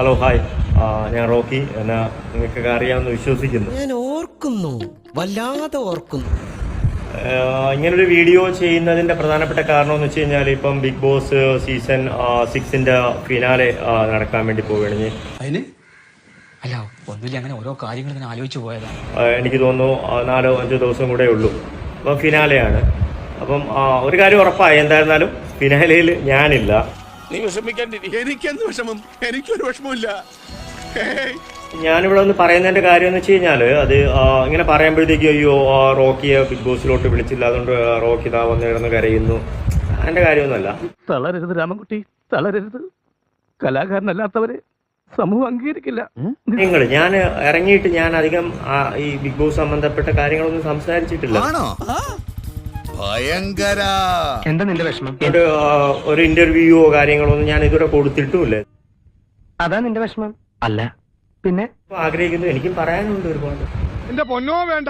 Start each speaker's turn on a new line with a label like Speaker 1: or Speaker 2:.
Speaker 1: Hello hi ഞാൻ Rocky. എന്നാ നിങ്ങൾക്കൊക്കെ അറിയാമെന്ന് വിശ്വസിക്കുന്നു.
Speaker 2: ഞാൻ ഓർക്കുന്നു. വല്ലാതെ ഓർക്കുന്നു.
Speaker 1: ഇങ്ങനൊരു വീഡിയോ ചെയ്യുന്നതിന്റെ പ്രധാനപ്പെട്ട കാരണം എന്ന് വെച്ച് കഴിഞ്ഞാൽ ഇപ്പം ബിഗ് ബോസ് സീസൺ സിക്സിന്റെ ഫിനാലെ നടക്കാൻ വേണ്ടി പോവുകയാണ്.
Speaker 3: അതിന്?
Speaker 4: അല്ല ഒന്നുമില്ല. അങ്ങനെ ഓരോ കാര്യങ്ങൾ ഇങ്ങനെ ആലോചിച്ചു പോയതാണ്
Speaker 1: എനിക്ക് തോന്നുന്നു നാലോ അഞ്ചോ ദിവസം കൂടെ ഉള്ളൂ. അപ്പം ഫിനാലെയാണ് അപ്പം ഒരു കാര്യം ഉറപ്പായി. എന്തായിരുന്നാലും ഫിനാലയിൽ ഞാനില്ല.
Speaker 3: നീ വിഷമിക്കാണ്ടിരി എനിക്കെന്ത് വിഷമം എനിക്കൊരു വിഷമമില്ല
Speaker 1: ഞാനിവിടെ ഒന്ന് പറയുന്നതിന്റെ കാര്യം എന്ന് വെച്ച് കഴിഞ്ഞാൽ അത് ഇങ്ങനെ പറയുമ്പോഴത്തേക്കും അയ്യോ ആ, റോക്കിയെ ബിഗ് ബോസിലോട്ട് വിളിച്ചില്ല അതുകൊണ്ട് റോക്കി ഇതാ വന്ന് കിടന്ന് കരയുന്നു. അതിന്റെ കാര്യമൊന്നുമല്ല.
Speaker 5: തളരരുത് രാമൻകുട്ടി തളരരുത്. കലാകാരനല്ലാത്തവരെ സമൂഹം അംഗീകരിക്കില്ല.
Speaker 1: നിങ്ങൾ ഞാൻ ഇറങ്ങിയിട്ട് ഞാൻ അധികം ഈ ബിഗ് ബോസ് സംബന്ധപ്പെട്ട കാര്യങ്ങളൊന്നും സംസാരിച്ചിട്ടില്ല.
Speaker 6: ആണോ? ഭയങ്കര.
Speaker 4: എന്താ നിന്റെ വിഷമം?
Speaker 1: ഒരു ഒരു കാര്യങ്ങളോ ഒന്നും ഞാൻ ഇതുവരെ കൊടുത്തിട്ടുമില്ല.
Speaker 4: അതാ നിന്റെ വിഷമം. അല്ല. പിന്നെ?
Speaker 1: ആഗ്രഹിക്കുന്നു. എനിക്കും പറയാനുണ്ട് ഒരുപാട്.
Speaker 3: എന്റെ പൊന്നോ വേണ്ട.